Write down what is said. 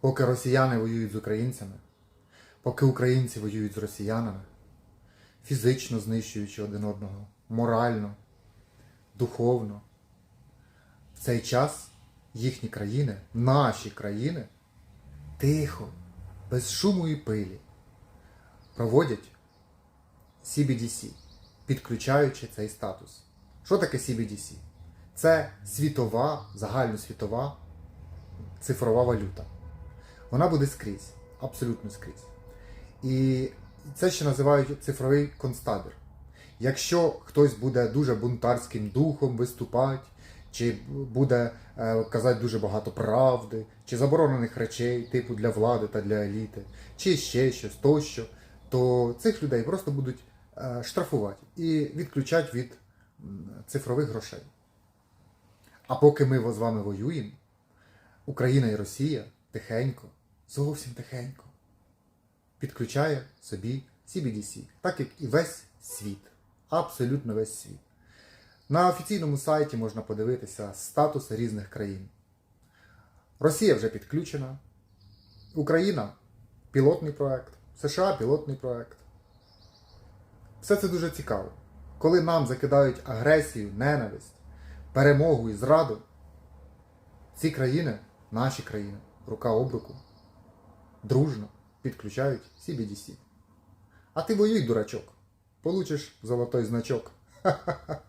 Поки росіяни воюють з українцями, поки українці воюють з росіянами, фізично знищуючи один одного, морально, духовно, в цей час їхні країни, наші країни, тихо, без шуму і пилі, проводять CBDC, підключаючи цей статус. Що таке CBDC? Це світова, загальносвітова цифрова валюта. Вона буде скрізь, абсолютно скрізь. І це ще називають цифровий концтабір. Якщо хтось буде дуже бунтарським духом виступати, чи буде е, казати дуже багато правди, чи заборонених речей, типу для влади та для еліти, чи ще щось тощо, то цих людей просто будуть е, штрафувати і відключати від цифрових грошей. А поки ми з вами воюємо, Україна і Росія тихенько, зовсім тихенько, підключає собі CBDC, так як і весь світ. Абсолютно весь світ. На офіційному сайті можна подивитися статус різних країн. Росія вже підключена, Україна пілотний проект, США пілотний проект. Все це дуже цікаво. Коли нам закидають агресію, ненависть, перемогу і зраду, ці країни, наші країни, рука об руку, дружно підключають CBDC. А ти воюй, дурачок, получиш золотой значок. Ха-ха-ха.